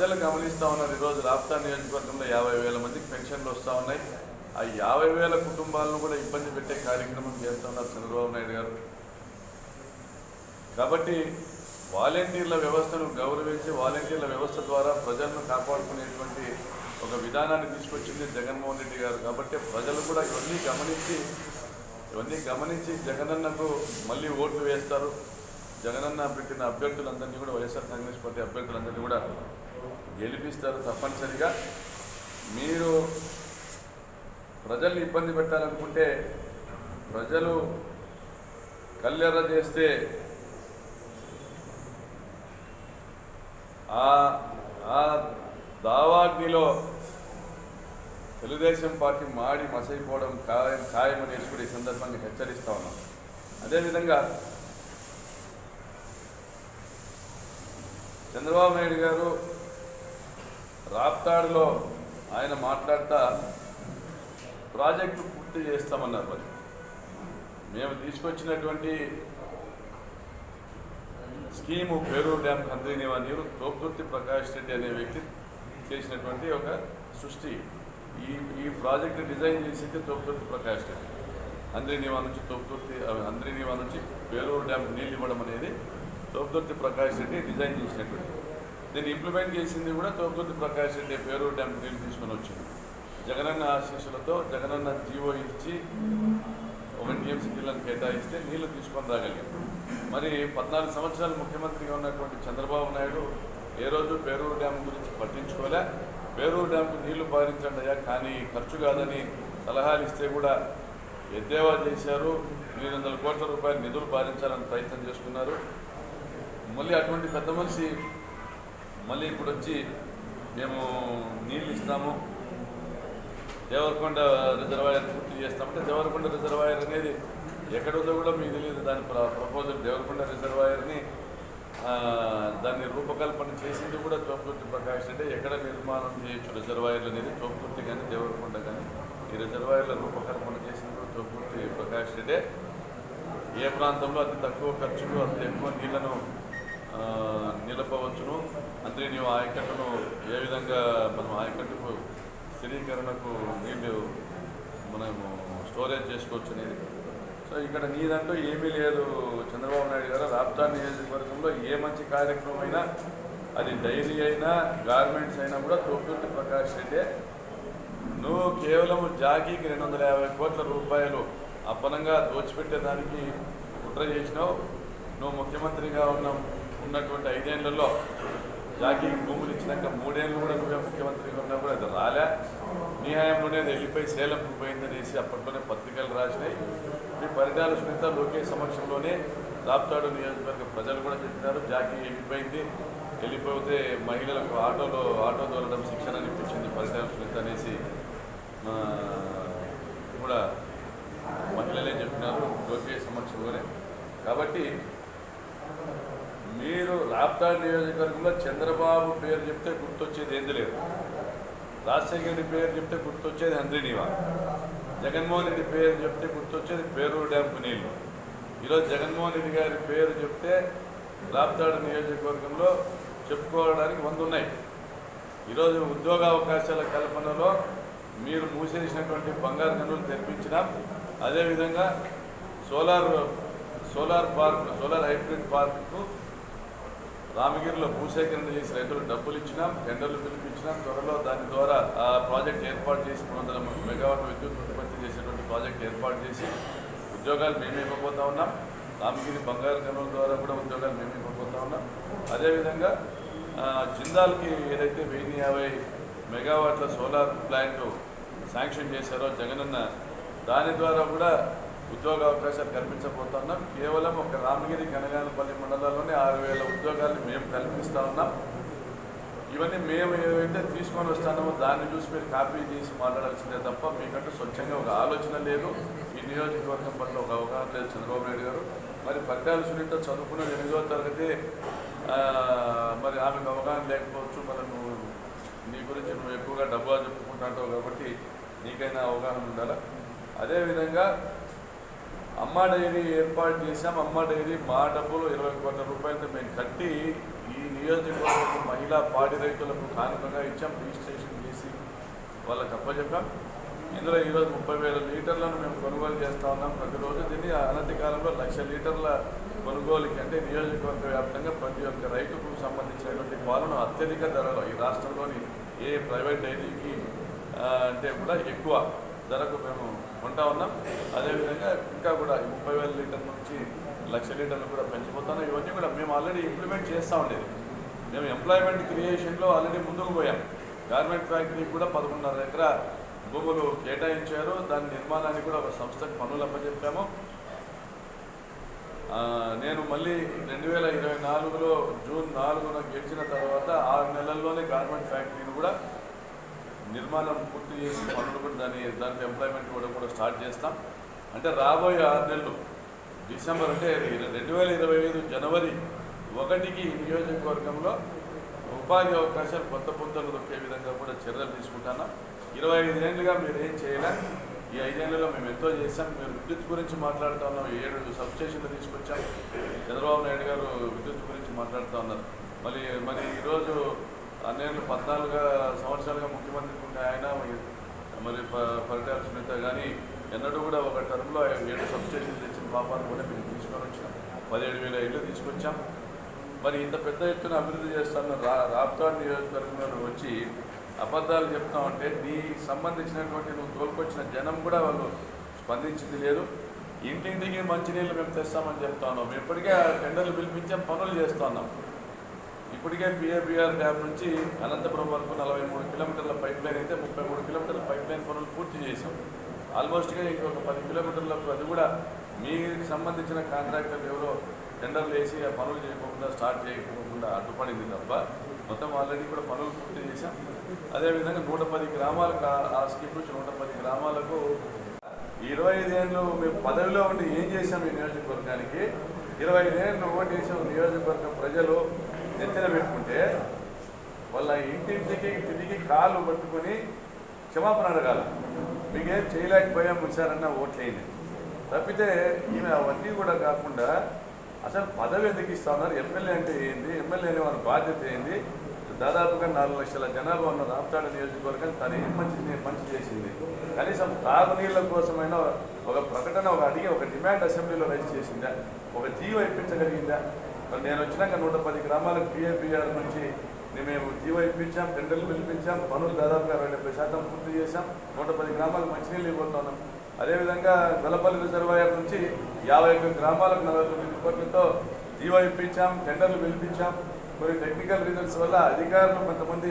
ప్రజలు గమనిస్తూ ఉన్నారు. ఈరోజు రాప్తా నియోజకవర్గంలో యాభై వేల మందికి పెన్షన్లు వస్తూ ఉన్నాయి. ఆ యాభై వేల కుటుంబాలను కూడా ఇబ్బంది పెట్టే కార్యక్రమం చేస్తున్నారు చంద్రబాబు నాయుడు గారు. కాబట్టి వాలంటీర్ల వ్యవస్థను గౌరవించి వాలంటీర్ల వ్యవస్థ ద్వారా ప్రజలను కాపాడుకునేటువంటి ఒక విధానాన్ని తీసుకొచ్చింది జగన్మోహన్ రెడ్డి గారు. కాబట్టి ప్రజలు కూడా ఇవన్నీ గమనించి ఇవన్నీ గమనించి జగనన్నకు మళ్ళీ ఓట్లు వేస్తారు. జగనన్న పెట్టిన అభ్యర్థులందరినీ కూడా వైఎస్ఆర్ కాంగ్రెస్ పార్టీ అభ్యర్థులందరినీ కూడా గెలిపిస్తారు తప్పనిసరిగా. మీరు ప్రజల్ని ఇబ్బంది పెట్టాలనుకుంటే ప్రజలు కల్లెర్ర చేస్తే ఆ ఆ దావాగ్నిలో తెలుగుదేశం పార్టీ మాడి మసైపోవడం ఖాయం ఖాయమనేసి కూడా ఈ సందర్భంగా హెచ్చరిస్తా ఉన్నాం. అదేవిధంగా చంద్రబాబు నాయుడు గారు రాప్తాడులో ఆయన మాట్లాడతా ప్రాజెక్టు పూర్తి చేస్తామన్నారు మరి. మేము తీసుకొచ్చినటువంటి స్కీము పేరు డ్యామ్ కంద్రీనివా నీరు తోపుర్తి ప్రకాష్ రెడ్డి అనే వ్యక్తి చేసినటువంటి ఒక సృష్టి. ఈ ఈ ప్రాజెక్ట్ డిజైన్ చేసింది తోపుర్తి ప్రకాష్ రెడ్డి. అంద్రీనివా నుంచి తోపుర్తి అంద్రీనివా నుంచి పేరూరు డ్యామ్ నీళ్ళు ఇవ్వడం అనేది తోపుర్తి ప్రకాష్ రెడ్డి డిజైన్ చేసినటువంటి దీన్ని ఇంప్లిమెంట్ చేసింది కూడా తోపుర్తి ప్రకాష్ రెడ్డి పేరూరు డ్యామ్ నీళ్ళు తీసుకొని వచ్చింది. జగనన్న ఆశీస్సులతో జగనన్న జీవో ఇచ్చి ఒక టీఎంసీ జిల్లాను కేటాయిస్తే నీళ్ళు తీసుకొని రాగలిగాం. మరి పద్నాలుగు సంవత్సరాలు ముఖ్యమంత్రిగా ఉన్నటువంటి చంద్రబాబు నాయుడు ఏ రోజు పేరూరు డ్యామ్ గురించి పట్టించుకోలే. పేరూరు డ్యామ్కు నీళ్ళు పారించండి అయ్యా కానీ ఖర్చు కాదని సలహాలు ఇస్తే కూడా ఎద్దేవా చేశారు. ఎనిమిది వందల కోట్ల రూపాయలు నిధులు పారించాలని ప్రయత్నం చేసుకున్నారు మళ్ళీ అటువంటి పెద్ద మనిషి మళ్ళీ ఇప్పుడు వచ్చి మేము నీళ్ళు ఇస్తాము దేవరకొండ రిజర్వాయర్ పూర్తి చేస్తామంటే దేవరకొండ రిజర్వాయర్ అనేది ఎక్కడుందో కూడా మీకు తెలియదు. దాని ప్ర- ప్రపోజల్ దేవరకొండ రిజర్వాయర్ని దాన్ని రూపకల్పన చేసింది కూడా చోపుకుర్తి ప్రకాష్ అంటే ఎక్కడ నిర్మాణం చేయొచ్చు రిజర్వాయర్లు అనేది చోపుకుర్తి కానీ దేవరకొండ కానీ ఈ రిజర్వాయర్ల రూపకల్పన చేసింది కూడా చోపుకుర్తి ప్రకాష్ ఏ ప్రాంతంలో అతి తక్కువ ఖర్చుకు అతి ఎక్కువ నీళ్ళను నిలపవచ్చును. అంటే నీవు ఆయకట్టును ఏ విధంగా మనం ఆయకట్టుకు స్థిరీకరణకు నీళ్ళు మనము స్టోరేజ్ చేసుకోవచ్చు అనేది. సో ఇక్కడ నీదంటూ ఏమీ లేదు. చంద్రబాబు నాయుడు గారు రాప్తా నియోజకవర్గంలో ఏ మంచి కార్యక్రమం అయినా అది డైరీ అయినా గార్మెంట్స్ అయినా కూడా తోపుర్తి ప్రకాష్ రెడ్డి నువ్వు కేవలం జాకీకి రెండు వందల యాభై కోట్ల రూపాయలు అప్పనంగా దోచిపెట్టేదానికి కుట్ర చేసినావు. నువ్వు ముఖ్యమంత్రిగా ఉన్నావు. ఉన్నటువంటి ఐదేళ్ళలో జాకీ భూములు ఇచ్చినాక మూడేళ్ళు కూడా నువ్వే ముఖ్యమంత్రిగా ఉన్నా కూడా అది రాలే. నీ హయాంలోనే అది వెళ్ళిపోయి సేలంకు పోయిందనేసి అప్పట్లోనే పత్రికలు రాసినాయి. మీ పరిణాల సునీత లోకేష్ సమక్షంలోనే రాప్తాడు నియోజకవర్గ ప్రజలు కూడా చెప్పినారు జాకీ వెళ్ళిపోయింది. వెళ్ళిపోతే మహిళలకు ఆటోలో ఆటో దొరకడం శిక్షణ అనిపించింది పరిణాల సునీత అనేసి కూడా మహిళలే చెప్పినారు లోకేష్ సమక్షంలోనే. కాబట్టి మీరు రాప్తా నియోజకవర్గంలో చంద్రబాబు పేరు చెప్తే గుర్తొచ్చేది ఏంది లేదు. రాజశేఖర్ పేరు చెప్తే గుర్తొచ్చేది హంద్రీనివా జగన్మోహన్ రెడ్డి పేరు చెప్తే గుర్తొచ్చేది పేరూరు డ్యాంపు నీళ్ళు ఈరోజు జగన్మోహన్ రెడ్డి గారి పేరు చెప్తే రాప్తాడు నియోజకవర్గంలో చెప్పుకోవడానికి వంద ఉన్నాయి ఈరోజు ఉద్యోగ అవకాశాల కల్పనలో మీరు మూసేసినటువంటి బంగారు గనులు తెరిపించినాం అదేవిధంగా solar solar park solar hybrid park రామగిరిలో భూసేకరణ చేసి రైతులకు డబ్బులు ఇచ్చినాం టెండర్లు పిలిపించినాం త్వరలో దాని ద్వారా ఆ ప్రాజెక్ట్ ఏర్పాటు చేసి మూడు వందల మెగావాట్ విద్యుత్ ఉత్పత్తి చేసేటువంటి ప్రాజెక్ట్ ఏర్పాటు చేసి ఉద్యోగాలు మేమే ఇవ్వబోతా ఉన్నాం. రామగిరి బంగారు కనుల ద్వారా కూడా ఉద్యోగాలు మేమే ఇవ్వబోతా ఉన్నాం. అదేవిధంగా జిందాల్కి ఏదైతే వెయ్యి యాభై మెగావాట్ల సోలార్ ప్లాంట్ శాంక్షన్ చేశారో జగనన్న దాని ద్వారా కూడా ఉద్యోగ అవకాశాలు కల్పించబోతా ఉన్నాం కేవలం ఒక రామగిరి కనగానపల్లి మండలాల్లోనే ఆరు వేల ఉద్యోగాలు మేము కల్పిస్తూ ఉన్నాం. ఇవన్నీ మేము ఏవైతే తీసుకొని వస్తున్నామో దాన్ని చూసి మీరు కాపీ చేసి మాట్లాడాల్సిందే తప్ప మీకంటూ స్వచ్ఛంగా ఒక ఆలోచన లేదు. ఈ నియోజకవర్గం పట్ల ఒక అవగాహన లేదు చంద్రబాబు నాయుడు గారు. మరి పట్టాలు సునీత చదువుకున్న ఎనిమిదో తరగతి మరి ఆమెకు అవగాహన లేకపోవచ్చు. మరి నువ్వు నీ గురించి నువ్వు ఎక్కువగా డబ్బా చెప్పుకుంటా కాబట్టి నీకైనా అవగాహన ఉండాలా? అదేవిధంగా అమ్మ డైరీ ఏర్పాటు చేశాం. అమ్మ డైరీ మా డబ్బులు ఇరవై కోట్ల రూపాయలతో మేము కట్టి ఈ నియోజకవర్గం మహిళా పాడి రైతులకు కానుకగా ఇచ్చాం. రిజిస్ట్రేషన్ చేసి వాళ్ళకి అప్పచెప్పాం. ఇందులో ఈరోజు ముప్పై వేల లీటర్లను మేము కొనుగోలు చేస్తా ఉన్నాం. ప్రతిరోజు దీన్ని అనతి కాలంలో లక్ష లీటర్ల కొనుగోలుకి అంటే నియోజకవర్గ వ్యాప్తంగా ప్రతి ఒక్క రైతుకు సంబంధించినటువంటి పాలను అత్యధిక ధరలో ఈ రాష్ట్రంలోని ఏ ప్రైవేట్ డైరీకి అంటే కూడా ఎక్కువ ధరకు మేము కొంటా ఉన్నాం. అదేవిధంగా ఇంకా కూడా ముప్పై వేల లీటర్ నుంచి లక్ష లీటర్లు కూడా పెంచిపోతాను ఇవన్నీ కూడా మేము ఆల్రెడీ ఇంప్లిమెంట్ చేస్తూ ఉండేది. మేము ఎంప్లాయ్మెంట్ క్రియేషన్లో ఆల్రెడీ ముందుకు పోయాం. గార్మెంట్ ఫ్యాక్టరీకి కూడా పదకొండున్నర ఎకర భూములు కేటాయించారు. దాని నిర్మాణానికి కూడా ఒక సంస్థకు పనులు అప్పచెప్పాము. నేను మళ్ళీ రెండు వేల ఇరవై నాలుగులో జూన్ నాలుగున గెలిచిన తర్వాత ఆరు నెలల్లోనే గార్మెంట్ ఫ్యాక్టరీని కూడా నిర్మాణం పూర్తి చేసి పనులు కూడా దాని దానికి ఎంప్లాయ్మెంట్ కూడా కూడా స్టార్ట్ చేస్తాం. అంటే రాబోయే ఆరు నెలలు డిసెంబర్ అంటే రెండు వేల ఇరవై ఐదు జనవరి ఒకటికి నియోజకవర్గంలో ఉపాధి అవకాశాలు కొత్త పుంతలు దొక్కే విధంగా కూడా చర్యలు తీసుకుంటున్నాం ఇరవై ఐదేళ్ళుగా మీరు ఏం చేయలే. ఈ ఐదేళ్ళలో మేము ఎంతో చేశాం. మీరు విద్యుత్ గురించి మాట్లాడుతూ ఉన్నాం. ఏడు సబ్స్టేషన్లు తీసుకొచ్చాం. చంద్రబాబు నాయుడు గారు విద్యుత్ గురించి మాట్లాడుతూ ఉన్నారు. మళ్ళీ మరి ఈరోజు అన్నేళ్ళు పద్నాలుగు సంవత్సరాలుగా ముఖ్యమంత్రి ఉండే ఆయన మరి ప- పరిటాల సునీత కానీ ఎన్నడూ కూడా ఒక టర్మ్లో ఏడు సబ్స్టేషన్ తెచ్చిన పాపాన్ని కూడా మేము తీసుకొని వచ్చాం పదిహేడు వేల ఇళ్ళు తీసుకొచ్చాం. మరి ఇంత పెద్ద ఎత్తున అభివృద్ధి చేస్తాను రా రాప్తాడ్ నియోజకవర్గంలో వచ్చి అబద్ధాలు చెప్తామంటే నీ సంబంధించినటువంటి నువ్వు తోలుకొచ్చిన జనం కూడా వాళ్ళు స్పందించింది లేదు. ఇంటింటికి మంచినీళ్ళు మేము తెస్తామని చెప్తా ఉన్నాం. మేము ఇప్పటికే ఆ టెండర్లు పిలిపించాం పనులు చేస్తా ఉన్నాం. ఇప్పటికే పిఏబిఆర్ డ్యామ్ నుంచి అనంతపురం వరకు నలభై మూడు కిలోమీటర్ల పైప్ లైన్ అయితే ముప్పై మూడు కిలోమీటర్ల పైప్ లైన్ పనులు పూర్తి చేశాం. ఆల్మోస్ట్గా ఇంకొక పది కిలోమీటర్లకు అది కూడా మీకు సంబంధించిన కాంట్రాక్టర్లు ఎవరో టెండర్లు వేసి ఆ పనులు చేయకుండా స్టార్ట్ చేయకుండా అడ్డుపడింది తప్ప మొత్తం ఆల్రెడీ కూడా పనులు పూర్తి చేశాం. అదేవిధంగా నూట పది గ్రామాలకు ఆ- స్కీమ్ నుంచి నూట పది గ్రామాలకు ఇరవై ఐదేళ్ళు మేము పదవిలో ఉండి ఏం చేశాం ఈ నియోజకవర్గానికి? ఇరవై ఐదేళ్ళు ఓటు చేసాం నియోజకవర్గం ప్రజలు వాళ్ళ ఇంటింటికి తిరిగి కాళ్ళు పట్టుకొని క్షమాపణ అడగాలి మీకేం చేయలేకపోయాం వచ్చారన్న ఓట్లేయండి. తప్పితే ఈమె అవన్నీ కూడా కాకుండా అసలు పదవి ఎందుకు ఇస్తా ఉన్నారు? ఎమ్మెల్యే అంటే ఏంది? ఎమ్మెల్యే అనే వారి బాధ్యత ఏంది? దాదాపుగా నాలుగు లక్షల జనాభా ఉన్న రాప్తాడు నియోజకవర్గం తను ఏం మంచి మంచి చేసింది? కనీసం తాగునీళ్ళ కోసమైనా ఒక ప్రకటన ఒక అడిగి ఒక డిమాండ్ అసెంబ్లీలో రైజ్ చేసిందా? ఒక జీవో ఇప్పించగలిగిందా? నేను వచ్చినాక నూట పది గ్రామాలకు పిఏపిఆర్ నుంచి మేము జీవో ఇప్పించాం టెండర్లు పిలిపించాం పనులు దాదాపుగా అరవై డెబ్బై శాతం పూర్తి చేశాం నూట పది గ్రామాలకు మంచినీళ్ళు ఇవ్వబోతున్నాం. అదేవిధంగా గలపల్లి రిజర్వాయర్ నుంచి యాభై ఒక్క గ్రామాలకు నలభై తొమ్మిది కోట్లతో జీవో ఇప్పించాం టెండర్లు పిలిపించాం. కొన్ని టెక్నికల్ రీజన్స్ వల్ల అధికారులు కొంతమంది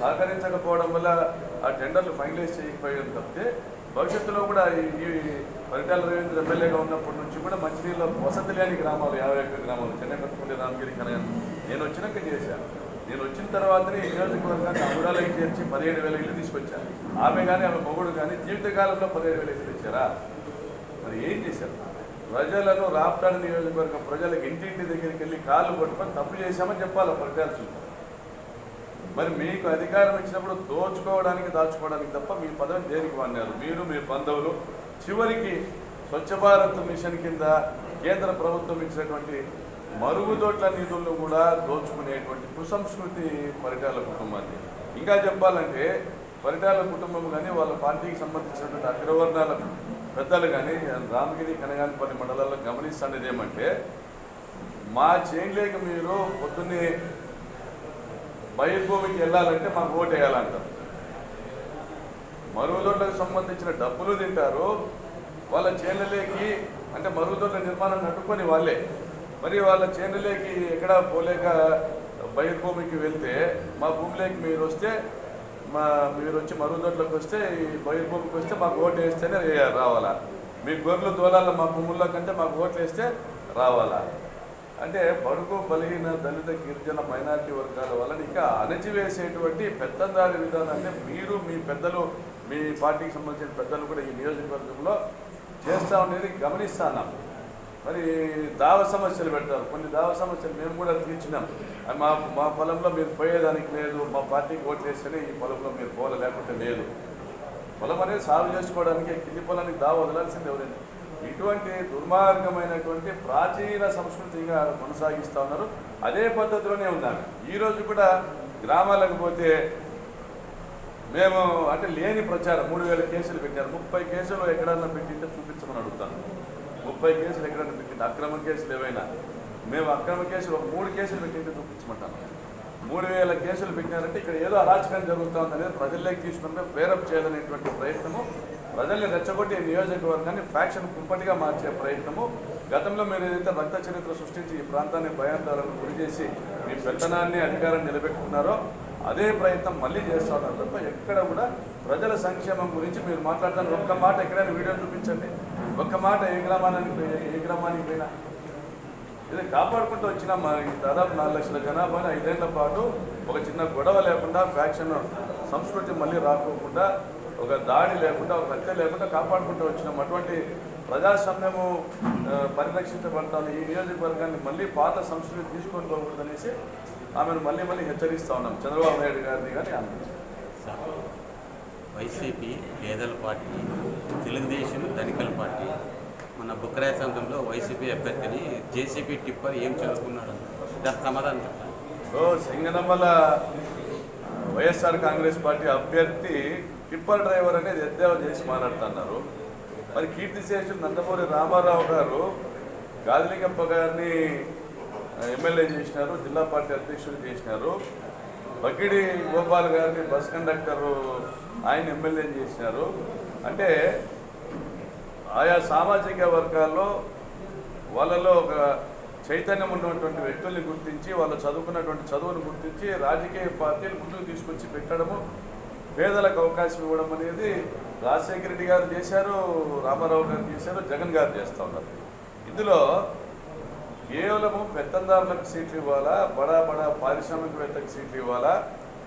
సహకరించకపోవడం వల్ల ఆ టెండర్లు ఫైనలైజ్ చేయకపోయడం తప్పితే భవిష్యత్తులో కూడా ఈ పరిటాల రవీంద్ర ఎమ్మెల్యేగా ఉన్నప్పటి నుంచి కూడా మంచినీళ్ళ వసతి లేని గ్రామాలు యాభై ఒక్క గ్రామాలు చెన్నకట్టుకుంటే రామగిరి కనగా నేను వచ్చినాక చేశాను. నేను వచ్చిన తర్వాతనే ఈ నియోజకవర్గాన్ని అమరాలకి చేర్చి పదిహేడు వేల ఇల్లు తీసుకొచ్చాను. ఆమె కానీ ఆమె మొగుడు కానీ జీవితకాలంలో పదిహేడు వేల ఇల్లు ఇచ్చారా మరి ఏం చేశారు? ప్రజలను రాప్తాడు నియోజకవర్గం ప్రజలకు ఇంటింటి దగ్గరికి వెళ్ళి కాళ్ళు పట్టుకొని తప్పు చేశామని చెప్పాలి పరిటాల్సి మరి మీకు అధికారం ఇచ్చినప్పుడు దోచుకోవడానికి దాచుకోవడానికి తప్ప మీ పదవిని దేనికి వాడినారు? మీరు మీ బంధువులు చివరికి స్వచ్ఛ భారత్ మిషన్ కింద కేంద్ర ప్రభుత్వం ఇచ్చినటువంటి మరుగుదొడ్ల నిధులను కూడా దోచుకునేటువంటి కుసంస్కృతి పరిటాల కుటుంబాన్ని. ఇంకా చెప్పాలంటే పరిటాల కుటుంబం కానీ వాళ్ళ పార్టీకి సంబంధించినటువంటి అగ్రవర్ణాల పెద్దలు కానీ రామగిరి కనగానపల్లి మండలాల్లో గమనిస్తున్నది ఏమంటే మా చేయలేక మీరు పొద్దున్నే బయలుభూమికి వెళ్ళాలంటే మాకు ఓటు వేయాలంటారు మరుగుదొడ్లకు సంబంధించిన డబ్బులు తింటారు వాళ్ళ చేనులకి అంటే మరుగుదొడ్ల నిర్మాణం కట్టుకొని వాళ్ళే. మరి వాళ్ళ చేనులేకి ఎక్కడ పోలేక బయలుభూమికి వెళ్తే మా భూమిలోకి మీరు వస్తే మా మీరు వచ్చి మరుగుదొడ్లోకి వస్తే ఈ బయలుభూమికి వస్తే మాకు ఓటు వేస్తేనే రావాలా? మీ గొర్రెలు దోలాల మా భూముల్లో కంటే మాకు ఓట్లు వేస్తే రావాలా? అంటే బడుగు బలహీన దళిత గిరిజన మైనార్టీ వర్గాల వలన ఇంకా అణచివేసేటువంటి పెత్తందారి విధానం అంటే మీరు మీ పెద్దలు మీ పార్టీకి సంబంధించిన పెద్దలు కూడా ఈ నియోజకవర్గంలో చేస్తా ఉండేది గమనిస్తాను మరి దావ సమస్యలు పెడతారు. కొన్ని దావ సమస్యలు మేము కూడా తీర్చినాం. మా మా పొలంలో మీరు పోయేదానికి లేదు మా పార్టీకి ఓట్లు వేస్తేనే ఈ పొలంలో మీరు పోలే లేకుంటే లేదు. పొలం అనేది సాగు చేసుకోవడానికి కింది పొలానికి దావ వదలాల్సింది ఎవరైనా. ఇటువంటి దుర్మార్గమైనటువంటి ప్రాచీన సంస్కృతిగా కొనసాగిస్తూ ఉన్నారు. అదే పద్ధతిలోనే ఉన్నారు. ఈరోజు కూడా గ్రామాలకు పోతే మేము అంటే లేని ప్రచారం. మూడు వేల కేసులు పెట్టారు. ముప్పై కేసులు ఎక్కడన్నా పెట్టింటే చూపించమని అడుగుతాను. ముప్పై కేసులు ఎక్కడ పెట్టింది? అక్రమ కేసులు ఏవైనా? మేము అక్రమ కేసులు ఒక మూడు కేసులు పెట్టింది చూపించమంటాను మూడు వేల కేసులు పెట్టినారంటే ఇక్కడ ఏదో అరాచకం జరుగుతుంది అనేది ప్రజల్లోకి తీసుకుంటే ప్రేరప్ చేయాలనేటువంటి ప్రయత్నము ప్రజల్ని రెచ్చగొట్టి నియోజకవర్గాన్ని ఫ్యాక్షన్ కుంపటిగా మార్చే ప్రయత్నము గతంలో మీరు ఏదైతే రక్త చరిత్ర సృష్టించి ఈ ప్రాంతాన్ని భయాందోళనకు గురి చేసి మీ పెత్తనాన్ని అధికారాన్ని నిలబెట్టుకున్నారో అదే ప్రయత్నం మళ్ళీ చేస్తా తప్ప ఎక్కడ కూడా ప్రజల సంక్షేమం గురించి మీరు మాట్లాడతాను. ఒక్క మాట ఎక్కడైనా వీడియో చూపించండి. ఒక్క మాట ఏ గ్రామానికి పోయి- ఏ గ్రామానికి పోయినా. ఇది కాపాడుకుంటూ వచ్చిన మా ఈ దాదాపు నాలుగు లక్షల జనాభాని ఐదేళ్ళ పాటు ఒక చిన్న గొడవ లేకుండా ఫ్యాక్షన్ సంస్కృతి మళ్ళీ రాకోకుండా ఒక దాడి లేకుండా ఒక హత్య లేకుండా కాపాడుకుంటూ వచ్చినాం. అటువంటి ప్రజాస్వామ్యము పరిరక్షించబడతాను. ఈ నియోజకవర్గాన్ని మళ్ళీ పాత సంస్కృతి తీసుకొని పోకూడదనేసి ఆమెను మళ్ళీ మళ్ళీ హెచ్చరిస్తా ఉన్నాం. చంద్రబాబు నాయుడు గారిని కానీ ఆమె. వైసీపీ పేదల పార్టీ తెలుగుదేశం ధనికల పార్టీ మన బుక్కరాయ సంఘంలో వైసీపీ అభ్యర్థిని జేసీబీ టిప్పర్ ఏం చదువుకున్నాడు? దానికి సమాధానం చెప్పండి. ఓ సింగనమల వైఎస్ఆర్ కాంగ్రెస్ పార్టీ అభ్యర్థి టిప్పర్ డ్రైవర్ అనేది ఎద్దేవా చేసి మాట్లాడుతున్నారు. మరి కీర్తిశేషులు నందమూరి రామారావు గారు గాదిలింగప్ప గారిని ఎమ్మెల్యే చేసినారు జిల్లా పార్టీ అధ్యక్షుడు చేసినారు. బకిడి గోపాల్ గారిని బస్ కండక్టర్ ఆయన ఎమ్మెల్యే చేసినారు. అంటే ఆయా సామాజిక వర్గాల్లో వాళ్ళలో ఒక చైతన్యం ఉన్నటువంటి వ్యక్తుల్ని గుర్తించి వాళ్ళు చదువుకున్నటువంటి చదువును గుర్తించి రాజకీయ పార్టీలు ముందుకు తీసుకొచ్చి పెట్టడము పేదలకు అవకాశం ఇవ్వడం అనేది రాజశేఖర రెడ్డి గారు చేశారు రామారావు గారు చేశారు జగన్ గారు చేస్తూ ఉన్నారు. ఇందులో కేవలము పెత్తందారులకు సీట్లు ఇవ్వాలా? బడా బడా పారిశ్రామికవేత్తలకు సీట్లు ఇవ్వాలా?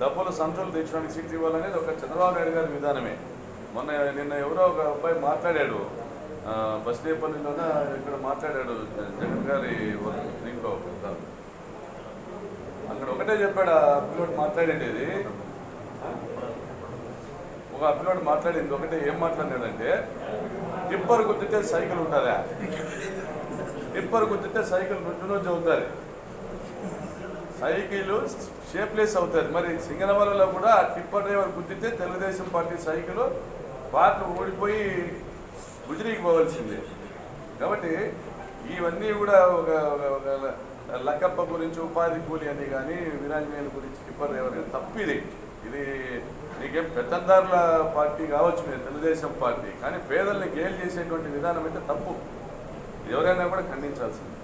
డబ్బులు సంచులు తెచ్చడానికి సీట్లు ఇవ్వాలనేది ఒక చంద్రబాబు నాయుడు గారి విధానమే. మొన్న నిన్న ఎవరో ఒక అబ్బాయి మాట్లాడాడు. బస్ బస్దేపల్లిలోన ఇక్కడ మాట్లాడాడు జగన్ గారి దీంట్లో అక్కడ ఒకటే చెప్పాడు ఆ పిల్లోడు మాట్లాడేది ఒక పిల్లోడు మాట్లాడింది ఒకటే ఏం మాట్లాడాడంటే టిప్పర్ గుద్దితే సైకిల్ ఉంటుందా టిప్పర్ గుద్దితే సైకిల్ రెండు రోజు అవుతుంది సైకిల్ షేప్లెస్ అవుతుంది మరి సింగనమలలో కూడా టిప్పర్ డ్రైవర్ గుద్దితే తెలుగుదేశం పార్టీ సైకిల్ పార్టీ ఓడిపోయి గుజరీకి పోవాల్సిందే. కాబట్టి ఇవన్నీ కూడా ఒక ఒక- లక్కప్ప గురించి ఉపాధి కూలి అని కానీ విరాజనేయుల గురించి టిప్పర్ డ్రైవర్ కానీ తప్పిది. ఇది ఇది నీకేం పెత్తందారుల పార్టీ కావచ్చు మీరు తెలుగుదేశం పార్టీ. కానీ పేదల్ని గేల్ చేసేటువంటి విధానం అయితే తప్పు. ఎవరైనా కూడా ఖండించాల్సింది.